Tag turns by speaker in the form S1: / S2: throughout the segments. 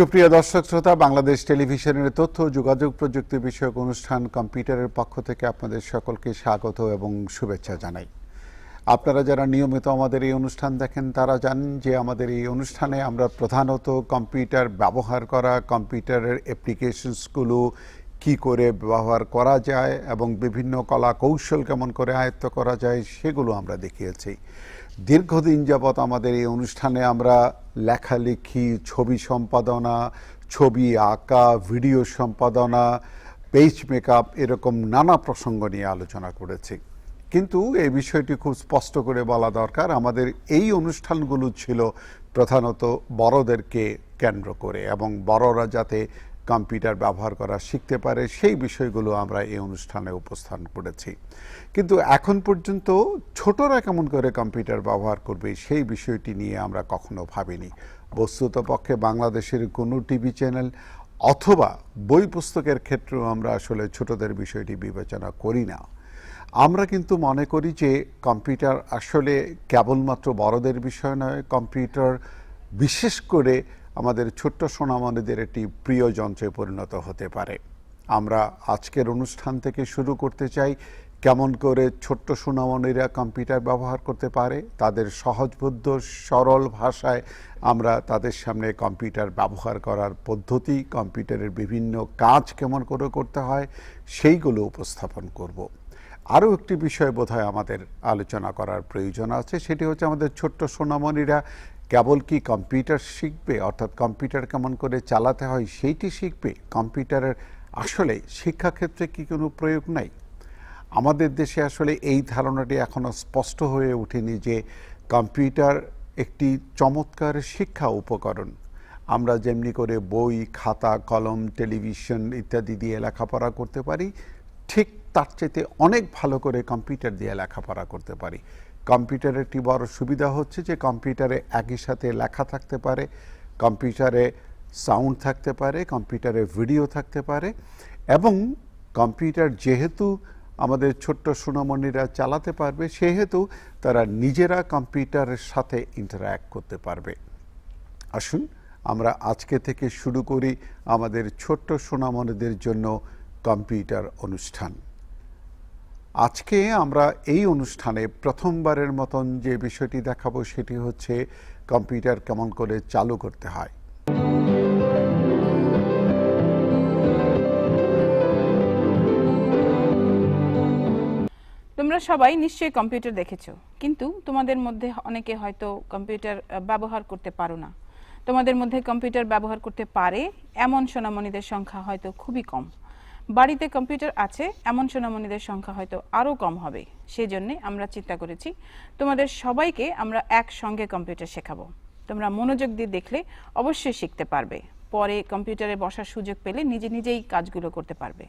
S1: সুপ্রিয় দর্শক শ্রোতা, বাংলাদেশ টেলিভিশনের তথ্য যোগাযোগ প্রযুক্তি বিষয়ক অনুষ্ঠান কম্পিউটারের পক্ষ থেকে আপনাদের সকলকে স্বাগত এবং শুভেচ্ছা জানাই। আপনারা যারা নিয়মিত আমাদের এই অনুষ্ঠান দেখেন, তারা জানেন যে আমাদের এই অনুষ্ঠানে আমরা প্রধানত কম্পিউটার ব্যবহার করা, কম্পিউটারের অ্যাপ্লিকেশনসগুলো কি করে ব্যবহার করা যায় এবং বিভিন্ন কলা কৌশল কেমন করে আয়ত্ত করা যায়, সেগুলো আমরা দেখিয়েছি। দীর্ঘদিন যাবৎ আমাদের এই অনুষ্ঠানে আমরা লেখালেখি, ছবি সম্পাদনা, ছবি আঁকা, ভিডিও সম্পাদনা, পেজ মেকআপ এরকম নানা প্রসঙ্গ নিয়ে আলোচনা করেছি। কিন্তু এই বিষয়টি খুব স্পষ্ট করে বলা দরকার, আমাদের এই অনুষ্ঠানগুলো ছিল প্রধানত বড়দেরকে কেন্দ্র করে এবং বড়রা যাতে কম্পিউটার ব্যবহার করা শিখতে পারে, সেই বিষয়গুলো আমরা এই অনুষ্ঠানে উপস্থান করেছি। কিন্তু এখন পর্যন্ত ছোটরা কেমন করে কম্পিউটার ব্যবহার করবে সেই বিষয়টি নিয়ে আমরা কখনো ভাবিনি। বস্তুত পক্ষে বাংলাদেশের কোনো টিভি চ্যানেল অথবা বই পুস্তকের ক্ষেত্রেও আমরা আসলে ছোটদের বিষয়টি বিবেচনা করি না। আমরা কিন্তু মনে করি যে কম্পিউটার আসলে কেবলমাত্র বড়দের বিষয় নয়, কম্পিউটার বিশেষ করে আমাদের ছোট্ট সোনামণিদের একটি প্রিয় যন্ত্রে পরিণত হতে পারে। আমরা আজকের অনুষ্ঠান থেকে শুরু করতে চাই, কেমন করে ছোট্ট সোনামণিরা কম্পিউটার ব্যবহার করতে পারে, তাদের সহজবোধ্য সরল ভাষায় আমরা তাদের সামনে কম্পিউটার ব্যবহার করার পদ্ধতি, কম্পিউটারের বিভিন্ন কাজ কেমন করে করতে হয়, সেইগুলো উপস্থাপন করব। আরও একটি বিষয় বোধহয় আমাদের আলোচনা করার প্রয়োজন আছে, সেটি হচ্ছে আমাদের ছোট্ট সোনামণিরা কেবল কি কম্পিউটার শিখবে? অর্থাৎ কম্পিউটার কেমন করে চালাতে হয়, সেইটি শিখবে? কম্পিউটারের আসলে শিক্ষাক্ষেত্রে কি কোনো প্রয়োগ নাই? আমাদের দেশে আসলে এই ধারণাটি এখনও স্পষ্ট হয়ে ওঠেনি যে কম্পিউটার একটি চমৎকার শিক্ষা উপকরণ। আমরা যেমনি করে বই, খাতা, কলম, টেলিভিশন ইত্যাদি দিয়ে লেখাপড়া করতে পারি, ঠিক তার চাইতে অনেক ভালো করে কম্পিউটার দিয়ে লেখাপড়া করতে পারি। কম্পিউটারের একটি বড় সুবিধা হচ্ছে যে কম্পিউটারে একই সাথে লেখা থাকতে পারে, কম্পিউটারে সাউন্ড থাকতে পারে, কম্পিউটারে ভিডিও থাকতে পারে এবং কম্পিউটার যেহেতু আমাদের ছোট্ট সুনামণিরা চালাতে পারবে, সেহেতু তারা নিজেরা কম্পিউটারের সাথে ইন্টারাক্ট করতে পারবে। আসুন আমরা আজকে থেকে শুরু করি আমাদের ছোট্ট সোনামণিদের জন্য কম্পিউটার অনুষ্ঠান। আজকে আমরা এই অনুষ্ঠানে প্রথমবারের মতন যে বিষয়টি দেখাবো সেটি হচ্ছে কম্পিউটার কেমন করে চালু করতে হয়।
S2: তোমরা সবাই নিশ্চয়ই কম্পিউটার দেখেছ, কিন্তু তোমাদের মধ্যে অনেকে হয়তো কম্পিউটার ব্যবহার করতে পারো না। তোমাদের মধ্যে কম্পিউটার ব্যবহার করতে পারে, এমন সোনামণিদের সংখ্যা হয়তো খুবই কম। বাড়িতে কম্পিউটার আছে, এমন সোনামণিদের সংখ্যা হয়তো আরও কম হবে। সেই জন্যে আমরা চিন্তা করেছি, তোমাদের সবাইকে আমরা একসঙ্গে কম্পিউটার শেখাবো। তোমরা মনোযোগ দিয়ে দেখলে অবশ্যই শিখতে পারবে। পরে কম্পিউটারে বসার সুযোগ পেলে নিজে নিজেই কাজগুলো করতে পারবে।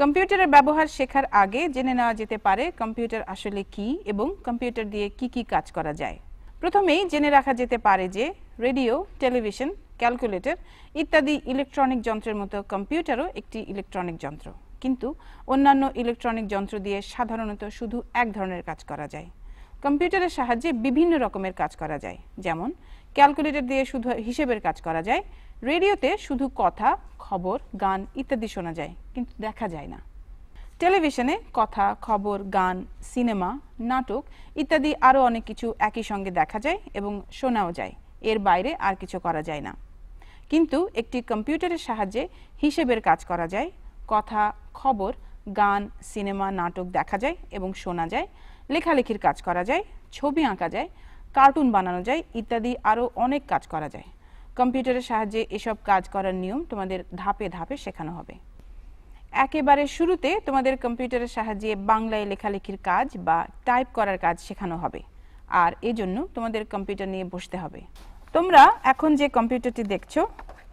S2: কম্পিউটারের ব্যবহার শেখার আগে জেনে নেওয়া যেতে পারে কম্পিউটার আসলে কি এবং কম্পিউটার দিয়ে কি কি কাজ করা যায়। প্রথমেই জেনে রাখা যেতে পারে যে রেডিও, টেলিভিশন ক্যালকুলেটর ইত্যাদি ইলেকট্রনিক যন্ত্রের মতো কম্পিউটারও একটি ইলেকট্রনিক যন্ত্র। কিন্তু অন্যান্য ইলেকট্রনিক যন্ত্র দিয়ে সাধারণত শুধু এক ধরনের কাজ করা যায়। কম্পিউটারের সাহায্যে বিভিন্ন রকমের কাজ করা যায়। যেমন, ক্যালকুলেটর দিয়ে শুধু হিসেবের কাজ করা যায়, রেডিওতে শুধু কথা, খবর, গান ইত্যাদি শোনা যায়, কিন্তু দেখা যায় না। টেলিভিশনে কথা, খবর, গান, সিনেমা, নাটক ইত্যাদি আরও অনেক কিছু একই সঙ্গে দেখা যায় এবং শোনাও যায়। এর বাইরে আর কিছু করা যায় না। কিন্তু একটি কম্পিউটারের সাহায্যে হিসেবের কাজ করা যায়। কথা, খবর, গান, সিনেমা, নাটক দেখা যায় এবং শোনা যায়। লেখালেখির কাজ করা যায়, ছবি আঁকা যায়, কার্টুন বানানো যায় ইত্যাদি আরও অনেক কাজ করা যায়। কম্পিউটারের সাহায্যে এসব কাজ করার নিয়ম তোমাদের ধাপে ধাপে শেখানো হবে। একেবারে শুরুতে তোমাদের কম্পিউটারের সাহায্যে বাংলায় লেখালেখির কাজ বা টাইপ করার কাজ শেখানো হবে। আর এজন্য তোমাদের কম্পিউটার নিয়ে বসতে হবে। তোমরা এখন যে কম্পিউটারটি দেখছ,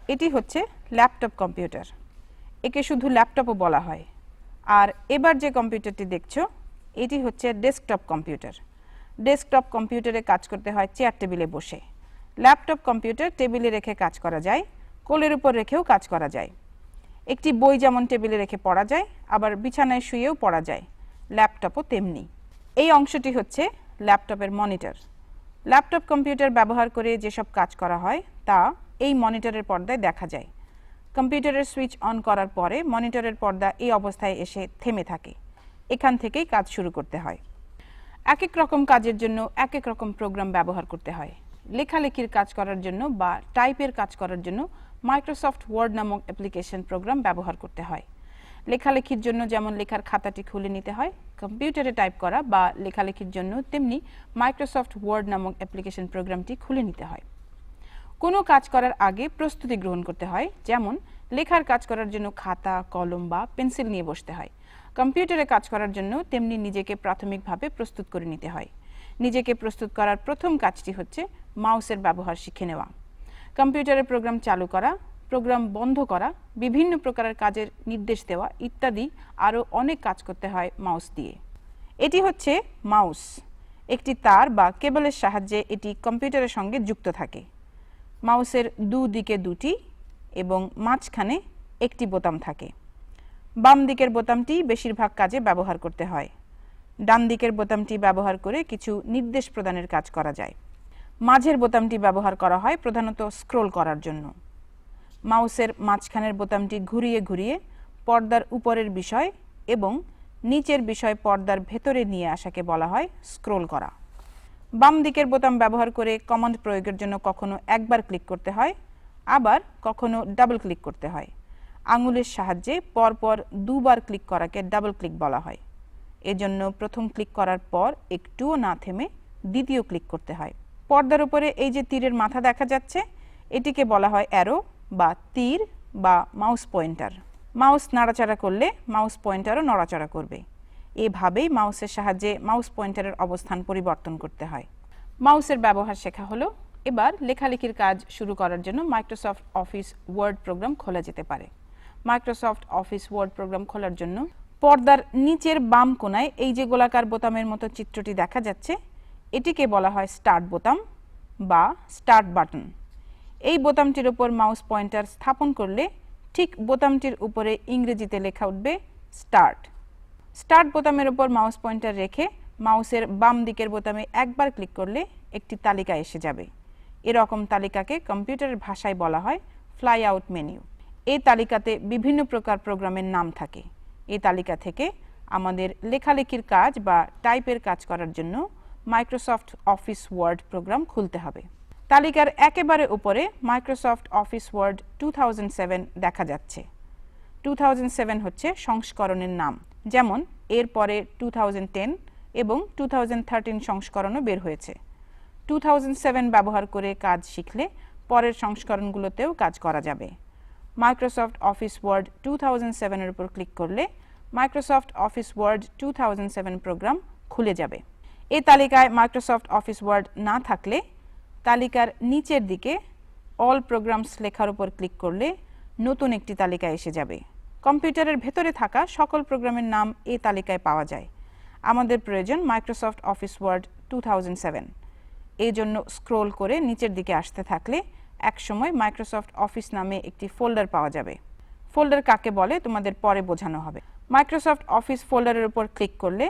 S2: এটি হচ্ছে ল্যাপটপ কম্পিউটার। একে শুধু ল্যাপটপও বলা হয়। আর এবার যে কম্পিউটারটি দেখছ, এটি হচ্ছে ডেস্কটপ কম্পিউটার। ডেস্কটপ কম্পিউটারে কাজ করতে হয় চেয়ার টেবিলে বসে। ল্যাপটপ কম্পিউটার টেবিলে রেখে কাজ করা যায়, কোলের উপর রেখেও কাজ করা যায়। একটি বই যেমন টেবিলে রেখে পড়া যায়, আবার বিছানায় শুয়েও পড়া যায়। ল্যাপটপও তেমনি। এই অংশটি হচ্ছে ল্যাপটপের মনিটর। ল্যাপটপ কম্পিউটার ব্যবহার করে যেসব কাজ করা হয়, তা এই মনিটরের পর্দায় দেখা যায়। কম্পিউটারের সুইচ অন করার পরে মনিটরের পর্দা এই অবস্থায় এসে থেমে থাকে। এখান থেকেই কাজ শুরু করতে হয়। এক এক রকম কাজের জন্য এক এক রকম প্রোগ্রাম ব্যবহার করতে হয়। লেখালেখির কাজ করার জন্য বা টাইপের কাজ করার জন্য মাইক্রোসফট ওয়ার্ড নামক অ্যাপ্লিকেশন প্রোগ্রাম ব্যবহার করতে হয়। লেখালেখির জন্য যেমন লেখার খাতাটি খুলে নিতে হয়, কম্পিউটারে টাইপ করা বা লেখালেখির জন্য, তেমনি মাইক্রোসফট ওয়ার্ড নামক অ্যাপ্লিকেশন প্রোগ্রামটি খুলে নিতে হয়। কোনো কাজ করার আগে প্রস্তুতি গ্রহণ করতে হয়, যেমন লেখার কাজ করার জন্য খাতা, কলম বা পেন্সিল নিয়ে বসতে হয়। কম্পিউটারে কাজ করার জন্য তেমনি নিজেকে প্রাথমিকভাবে প্রস্তুত করে নিতে হয়। নিজেকে প্রস্তুত করার প্রথম কাজটি হচ্ছে মাউসের ব্যবহার শিখে নেওয়া। কম্পিউটারে প্রোগ্রাম চালু করা প্রোগ্রাম বন্ধ করা, বিভিন্ন প্রকারের কাজের নির্দেশ দেওয়া ইত্যাদি আরও অনেক কাজ করতে হয় মাউস দিয়ে। এটি হচ্ছে মাউস। একটি তার বা কেবলের সাহায্যে এটি কম্পিউটারের সঙ্গে যুক্ত থাকে। মাউসের দুদিকে দুটি এবং মাঝখানে একটি বোতাম থাকে। বাম দিকের বোতামটি বেশিরভাগ কাজে ব্যবহার করতে হয়। ডান দিকের বোতামটি ব্যবহার করে কিছু নির্দেশ প্রদানের কাজ করা যায়। মাঝের বোতামটি ব্যবহার করা হয় প্রধানত স্ক্রোল করার জন্য। মাউসের মাঝখানের বোতামটি ঘুরিয়ে ঘুরিয়ে পর্দার উপরের বিষয় এবং নিচের বিষয় পর্দার ভেতরে নিয়ে আসাকে বলা হয় স্ক্রোল করা। বাম দিকের বোতাম ব্যবহার করে কমান্ড প্রয়োগের জন্য কখনো একবার ক্লিক করতে হয়, আবার কখনো ডাবল ক্লিক করতে হয়। আঙুলের সাহায্যে পরপর দুবার ক্লিক করাকে ডাবল ক্লিক বলা হয়। এজন্য প্রথম ক্লিক করার পর একটুও না থেমে দ্বিতীয় ক্লিক করতে হয়। পর্দার উপরে এই যে তীরের মাথা দেখা যাচ্ছে, এটিকে বলা হয় অ্যারো বা তীর বা মাউস পয়েন্টার মাউস নাড়াচাড়া করলে মাউস পয়েন্টারও নড়াচড়া করবে। এভাবেই মাউসের সাহায্যে মাউস পয়েন্টারের অবস্থান পরিবর্তন করতে হয়। মাউসের ব্যবহার শেখা হলো। এবার লেখালেখির কাজ শুরু করার জন্য মাইক্রোসফট অফিস ওয়ার্ড প্রোগ্রাম খোলা যেতে পারে। মাইক্রোসফট অফিস ওয়ার্ড প্রোগ্রাম খোলার জন্য পর্দার নিচের বাম কোণায় এই যে গোলাকার বোতামের মতো চিত্রটি দেখা যাচ্ছে, এটিকে বলা হয় স্টার্ট বোতাম বা স্টার্ট বাটন। এই বোতামটির উপর মাউস পয়েন্টার স্থাপন করলে ঠিক বোতামটির উপরে ইংরেজিতে লেখা উঠবে স্টার্ট। স্টার্ট বোতামের উপর মাউস পয়েন্টার রেখে মাউসের বাম দিকের বোতামে একবার ক্লিক করলে একটি তালিকা এসে যাবে। এরকম তালিকাকে কম্পিউটারের ভাষায় বলা হয় ফ্লাই আউট মেনু এই তালিকাতে বিভিন্ন প্রকার প্রোগ্রামের নাম থাকে। এই তালিকা থেকে আমাদের লেখালেখির কাজ বা টাইপের কাজ করার জন্য মাইক্রোসফট অফিস ওয়ার্ড প্রোগ্রাম খুলতে হবে। তালিকার একেবারে উপরে মাইক্রোসফট অফিস ওয়ার্ড টু দেখা যাচ্ছে। 2007 হচ্ছে সংস্করণের নাম, যেমন এর পরে 2010 এবং 2013 সংস্করণও বের হয়েছে। 2007 ব্যবহার করে কাজ শিখলে পরের সংস্করণগুলোতেও কাজ করা যাবে। মাইক্রোসফট অফিস ওয়ার্ড 2007 এর উপর ক্লিক করলে মাইক্রোসফট অফিস ওয়ার্ড 2007 প্রোগ্রাম খুলে যাবে। এ তালিকায় মাইক্রোসফট অফিস ওয়ার্ড না থাকলে তালিকার নিচের দিকে অল প্রোগ্রামস লেখার উপর ক্লিক করলে নতুন একটি তালিকা এসে যাবে। কম্পিউটারের ভেতরে থাকা সকল প্রোগ্রামের নাম এই তালিকায় পাওয়া যায়। আমাদের প্রয়োজন মাইক্রোসফট অফিস ওয়ার্ড টু এই জন্য স্ক্রোল করে নিচের দিকে আসতে থাকলে একসময় মাইক্রোসফট অফিস নামে একটি ফোল্ডার পাওয়া যাবে। ফোল্ডার কাকে বলে তোমাদের পরে বোঝানো হবে। মাইক্রোসফট অফিস ফোল্ডারের উপর ক্লিক করলে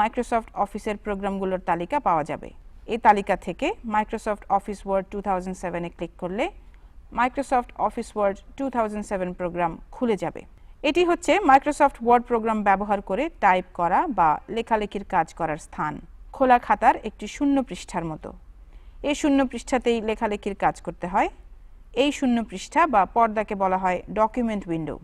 S2: মাইক্রোসফট অফিসের প্রোগ্রামগুলোর তালিকা পাওয়া যাবে। এই তালিকা থেকে Microsoft Office Word two thousand সেভেনে ক্লিক করলে Microsoft Office Word two thousand seven program খুলে যাবে। এটি হচ্ছে মাইক্রোসফট ওয়ার্ড প্রোগ্রাম ব্যবহার করে টাইপ করা বা লেখালেখির কাজ করার স্থান। খোলা খাতার একটি শূন্য পৃষ্ঠার মতো। এই শূন্য পৃষ্ঠাতেই লেখালেখির কাজ করতে হয়। এই শূন্য পৃষ্ঠা বা পর্দাকে বলা হয় ডকুমেন্ট উইন্ডো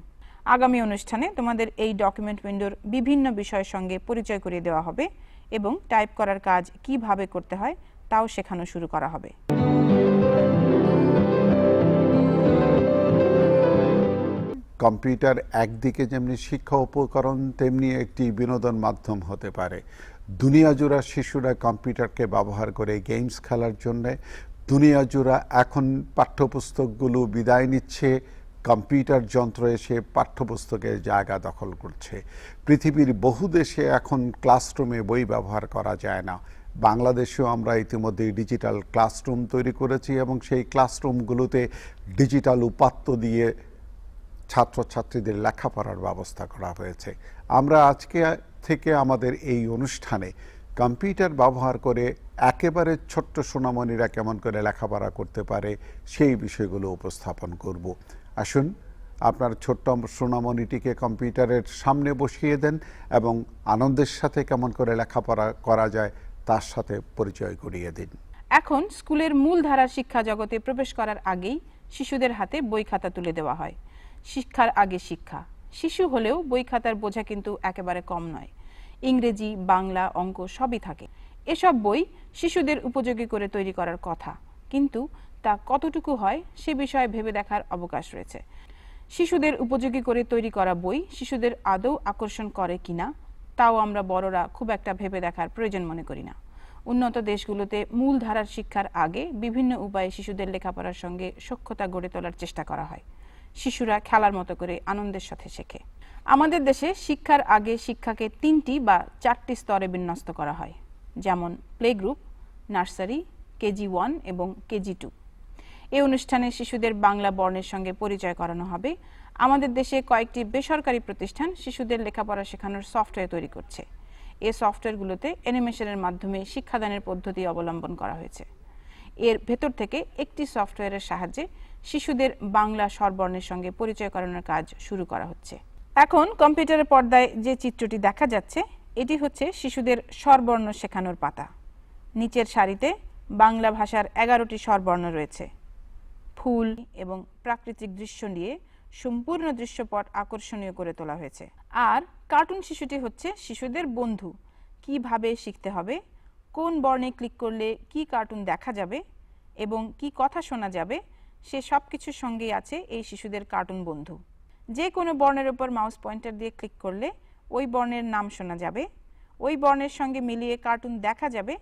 S2: আগামী অনুষ্ঠানে তোমাদের এই ডকুমেন্ট উইন্ডোর বিভিন্ন বিষয়ের সঙ্গে পরিচয় করিয়ে দেওয়া হবে। এবং টাইপ করার কাজ কীভাবে করতে হয় তাও শেখানো শুরু করা হবে।
S1: কম্পিউটার একদিকে যেমনি শিক্ষা উপকরণ, তেমনি একটি বিনোদন মাধ্যম হতে পারে। দুনিয়া জোড়া শিশুরা কম্পিউটারকে ব্যবহার করে গেমস খেলার জন্য। দুনিয়া জোড়া এখন পাঠ্যপুস্তকগুলো বিদায় নিচ্ছে। কম্পিউটার যন্ত্র এসে পাঠ্যপুস্তকের জায়গা দখল করছে। পৃথিবীর বহু দেশে এখন ক্লাসরুমে বই ব্যবহার করা যায় না। বাংলাদেশেও আমরা ইতিমধ্যে ডিজিটাল ক্লাসরুম তৈরি করেছি এবং সেই ক্লাসরুমগুলোতে ডিজিটাল উপাত্ত দিয়ে ছাত্রছাত্রীদের লেখাপড়ার ব্যবস্থা করা হয়েছে। আমরা আজকে থেকে আমাদের এই অনুষ্ঠানে কম্পিউটার ব্যবহার করে একেবারে ছোট্ট সোনামণিরা কেমন করে লেখাপড়া করতে পারে সেই বিষয়গুলো উপস্থাপন করব। আসুন, আপনার ছোট্ট সোনামণিটিকে কম্পিউটারের সামনে বসিয়ে দেন এবং আনন্দের সাথে কেমন করে লেখাপড়া করা যায় তার সাথে পরিচয় করিয়ে দিন।
S2: এখন স্কুলের মূল ধারার শিক্ষা জগতে প্রবেশ করার আগেই শিশুদের হাতে বই খাতা তুলে দেওয়া হয়। শিক্ষার আগে শিক্ষা। শিশু হলেও বই খাতার বোঝা কিন্তু একেবারে কম নয়। ইংরেজি, বাংলা, অঙ্ক সবই থাকে। এসব বই শিশুদের উপযোগী করে তৈরি করার কথা। কিন্তু তা কতটুকু হয় সে বিষয়ে ভেবে দেখার অবকাশ রয়েছে। শিশুদের উপযোগী করে তৈরি করা বই শিশুদের আদৌ আকর্ষণ করে কিনা, তাও আমরা বড়রা খুব একটা ভেবে দেখার প্রয়োজন মনে করি না। উন্নত দেশগুলোতে মূল ধারার শিক্ষার আগে বিভিন্ন উপায়ে শিশুদের লেখাপড়ার সঙ্গে সক্ষতা গড়ে তোলার চেষ্টা করা হয়। শিশুরা খেলার মতো করে আনন্দের সাথে শেখে। আমাদের দেশে শিক্ষার আগে শিক্ষাকে তিনটি বা চারটি স্তরে বিন্যস্ত করা হয়, যেমন play group, nursery, KG one এবং কেজি টু। এই অনুষ্ঠানে শিশুদের বাংলা বর্ণের সঙ্গে পরিচয় করানো হবে। আমাদের দেশে কয়েকটি বেসরকারি প্রতিষ্ঠান শিশুদের লেখাপড়া শেখানোর সফটওয়্যার তৈরি করছে। এই সফটওয়্যারগুলোতে অ্যানিমেশনের মাধ্যমে শিক্ষাদানের পদ্ধতি অবলম্বন করা হয়েছে। এর ভেতর থেকে একটি সফটওয়্যারের সাহায্যে শিশুদের বাংলা স্বরবর্ণের সঙ্গে পরিচয় করানোর কাজ শুরু করা হচ্ছে। এখন কম্পিউটারের পর্দায় যে চিত্রটি দেখা যাচ্ছে, এটি হচ্ছে শিশুদের স্বরবর্ণ শেখানোর পাতা। নিচের সারিতে বাংলা ভাষার এগারোটি স্বরবর্ণ রয়েছে। ফুল এবং প্রাকৃতিক দৃশ্য নিয়ে সম্পূর্ণ দৃশ্যপট আকর্ষণীয় করে তোলা হয়েছে। আর কার্টুন শিশুটি হচ্ছে শিশুদের বন্ধু। কীভাবে শিখতে হবে? কোন বর্ণে ক্লিক করলে কি কার্টুন দেখা যাবে? এবং কি কথা শোনা যাবে? সে সব কিছুর সঙ্গেই আছে এই শিশুদের কার্টুন বন্ধু। যে কোনো বর্ণের উপর মাউস পয়েন্টার দিয়ে ক্লিক করলে ওই বর্ণের নাম শোনা যাবে। ওই বর্ণের সঙ্গে মিলিয়ে কার্টুন দেখা যাবে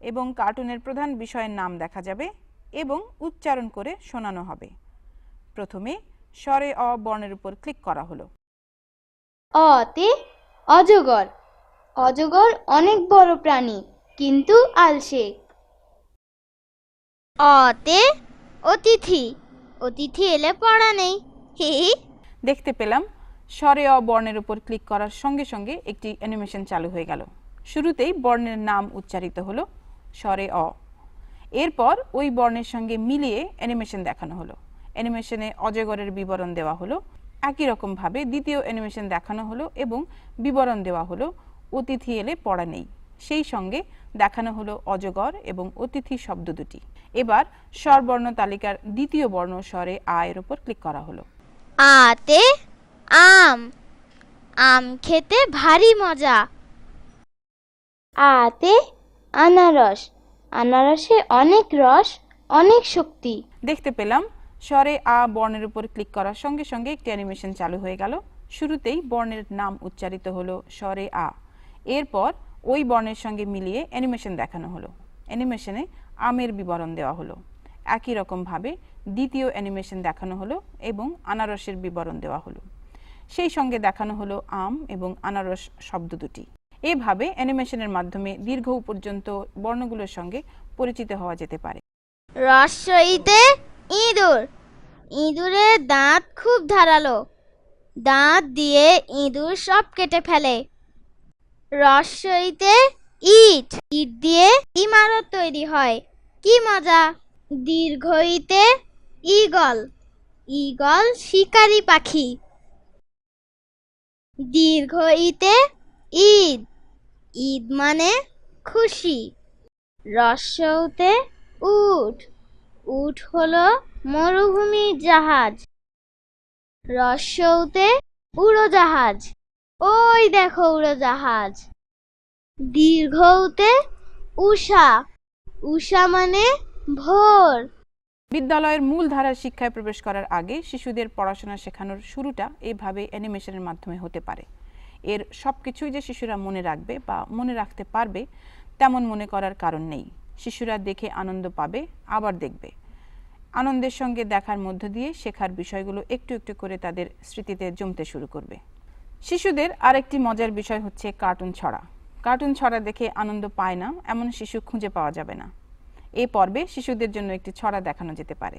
S2: এবং কার্টুনের প্রধান বিষয়ের নাম দেখা যাবে। এবং উচ্চারণ করে শোনানো হবে। প্রথমে স্বরে অ বর্ণের উপর ক্লিক করা হলো।
S3: অতে অজগর। অজগর অনেক বড় প্রাণী কিন্তু আলসে। অতে অতিথি। অতিথি এলে পড়া নেই। হি হি।
S2: দেখতে পেলাম স্বরে অ বর্ণের উপর ক্লিক করার সঙ্গে সঙ্গে একটি অ্যানিমেশন চালু হয়ে গেল। শুরুতেই বর্ণের নাম উচ্চারিত হলো স্বরে অ। এরপর ওই বর্ণের সঙ্গে মিলিয়ে অ্যানিমেশন দেখানো হলো। অ্যানিমেশনে অজগরের বিবরণ দেওয়া হলো। একই রকমভাবে দ্বিতীয় অ্যানিমেশন দেখানো হলো এবং বিবরণ দেওয়া হলো, অতিথি এলে পড়া নেই। সেই সঙ্গে দেখানো হলো অজগর এবং অতিথি শব্দ দুটি। এবার স্বরবর্ণ তালিকার দ্বিতীয় বর্ণ স্বরে আ এর উপর ক্লিক করা হলো।
S3: আতে আম। আম খেতে ভারী মজা। আতে আনারস। আনারসে অনেক রস, অনেক শক্তি।
S2: দেখতে পেলাম, স্বরে আ বর্ণের উপর ক্লিক করার সঙ্গে সঙ্গে একটি অ্যানিমেশন চালু হয়ে গেল। শুরুতেই বর্ণের নাম উচ্চারিত হলো স্বরে আ। এরপর ওই বর্ণের সঙ্গে মিলিয়ে অ্যানিমেশন দেখানো হলো। অ্যানিমেশনে আমের বিবরণ দেওয়া হলো। একই রকমভাবে দ্বিতীয় অ্যানিমেশন দেখানো হলো এবং আনারসের বিবরণ দেওয়া হলো। সেই সঙ্গে দেখানো হলো আম এবং আনারস শব্দ দুটি। এভাবে অ্যানিমেশনের মাধ্যমে দীর্ঘ পর্যন্ত বর্ণগুলোর সঙ্গে পরিচিত হওয়া যেতে পারে।
S3: রসইতে ইঁদুর। ইঁদুরের দাঁত খুব ধারালো। দাঁত দিয়ে ইঁদুর সব কেটে ফেলে। রসইতে ইট। ইট দিয়ে ইমারত তৈরি হয়। কি মজা! দীর্ঘইতে ঈগল। ঈগল শিকারি পাখি। দীর্ঘইতে ঈদ ঈদ মানে খুশি। রস্যউতে উট। উট হলো মরুভূমির জাহাজ। রস্যউতে উড়োজাহাজ। ওই দেখো উড়োজাহাজ। দীর্ঘউতে উষা। উষা মানে ভোর।
S2: বিদ্যালয়ের মূল ধারার শিক্ষায় প্রবেশ করার আগে শিশুদের পড়াশোনা শেখানোর শুরুটা এইভাবে অ্যানিমেশনের মাধ্যমে হতে পারে। এর সব কিছুই যে শিশুরা মনে রাখবে বা মনে রাখতে পারবে, তেমন মনে করার কারণ নেই। শিশুরা দেখে আনন্দ পাবে, আবার দেখবে। আনন্দের সঙ্গে দেখার মধ্য দিয়ে শেখার বিষয়গুলো একটু একটু করে তাদের স্মৃতিতে জমতে শুরু করবে। শিশুদের আরেকটি মজার বিষয় হচ্ছে কার্টুন ছড়া। কার্টুন ছড়া দেখে আনন্দ পায় না, এমন শিশু খুঁজে পাওয়া যাবে না। এ পর্বে শিশুদের জন্য একটি ছড়া দেখানো যেতে পারে।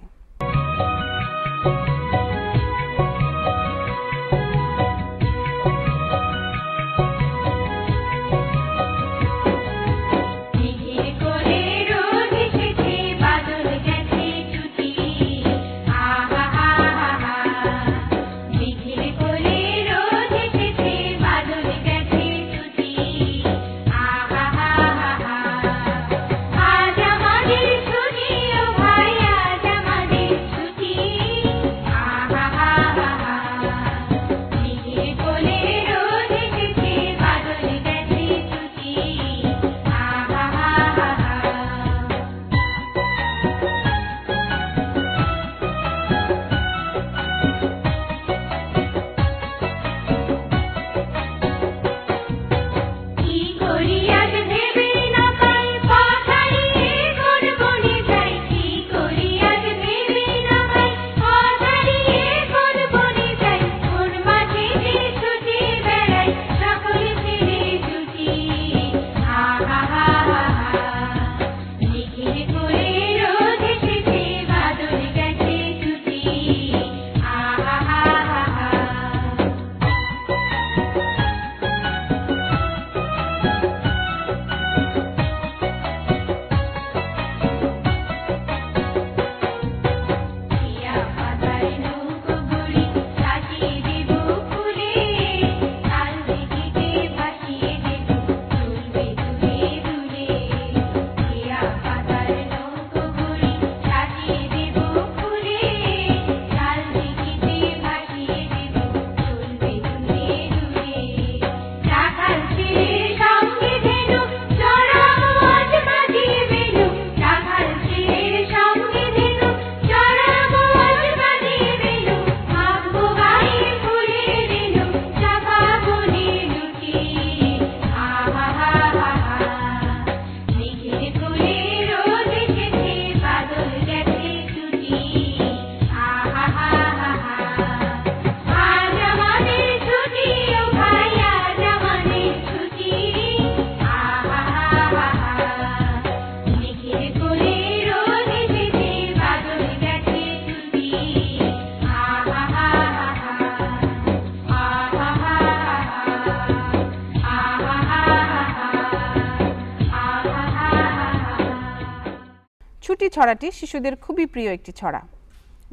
S2: ছড়াটি শিশুদের খুবই প্রিয় একটি ছড়া।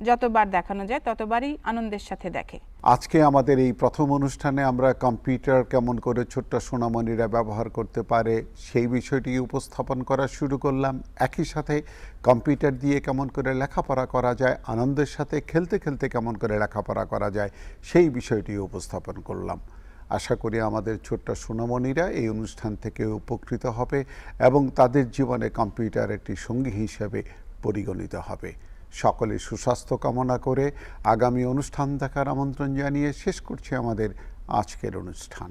S2: যতবার দেখানো যায়, ততবারই আনন্দের সাথে দেখে।
S1: আজকে আমাদের এই প্রথম অনুষ্ঠানে আমরা কম্পিউটার কেমন করে ছোট্ট সোনামণিরা ব্যবহার করতে পারে, সেই বিষয়টি উপস্থাপন করা শুরু করলাম। একই সাথে কম্পিউটার দিয়ে কেমন করে লেখাপড়া করা যায়, আনন্দের সাথে খেলতে খেলতে কেমন করে লেখাপড়া করা যায়, সেই বিষয়টি উপস্থাপন করলাম। আশা করি আমাদের ছোট্ট সোনামণিরা এই অনুষ্ঠান থেকে উপকৃত হবে এবং তাদের জীবনে কম্পিউটার একটি সঙ্গী হিসেবে পরিগণিত হবে। সকলে সুস্বাস্থ্য কামনা করে আগামী অনুষ্ঠান দেখার আমন্ত্রণ জানিয়ে শেষ করছে আমাদের আজকের অনুষ্ঠান।